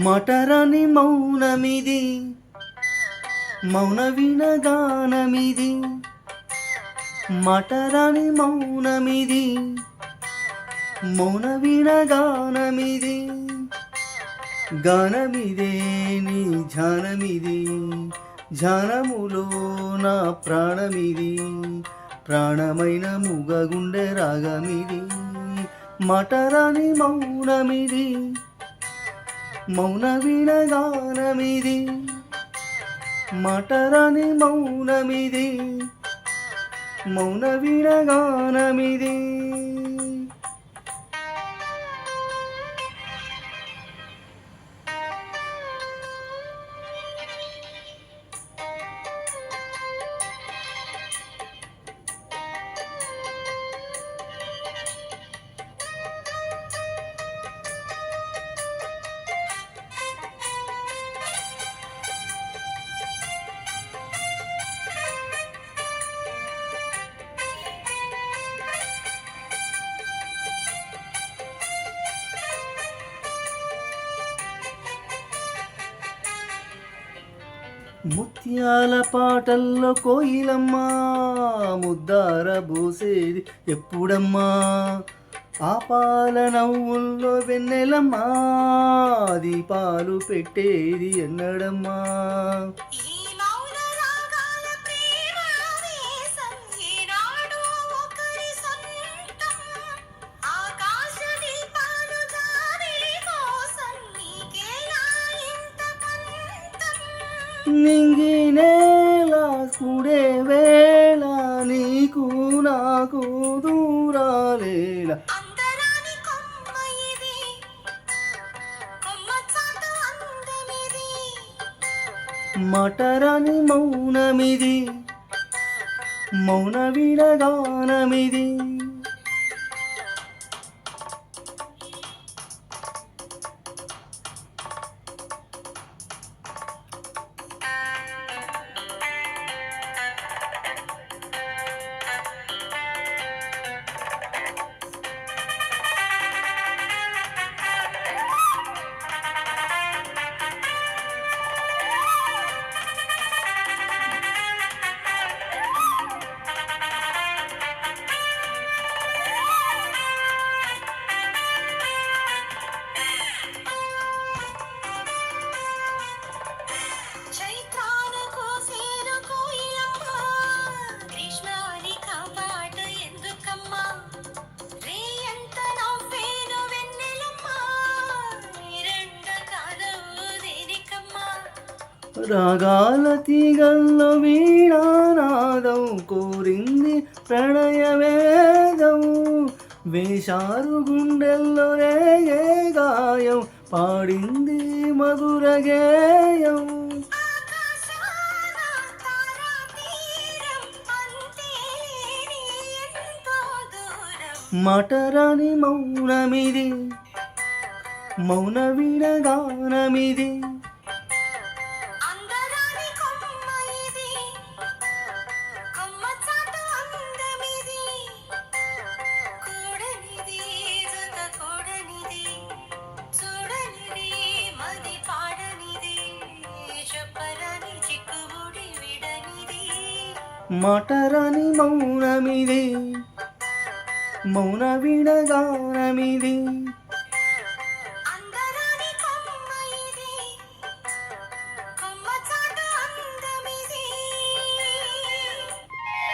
మటరని మౌనమిది మౌన వినగానమిది మటరని మౌనమిది మౌన వినగానమిది గానమిదే నీ ధ్యానమిది ధ్యానములో నా ప్రాణమిది. ప్రాణమైన ముగగుండె రాగమిది మటరని మౌనమిది. మౌన వినగానమిది మటరని మౌనమిది. మౌన వినగానమిది ముత్యాల పాటల్లో కోయిలమ్మా ముద్దార బూసేది ఎప్పుడమ్మా? ఆ నవ్వుల్లో వెన్నెలమ్మా దీపాలు పెట్టేది ఎన్నడమ్మా? నింగి నేల కుడే వేళ నీకు నాకు దూరాలేలా మటరని మౌనమిది మౌన వినగానమిది రాగాల తీగల్లో వీణానాదం కోరింది ప్రణయవేదం వేషారు గుండెల్లో రేగే గాయం పాడింది మధుర గేయం. మటరని మౌనమిది మౌన విడగానమిది మటరని మౌనమిది మౌన వినగానమిది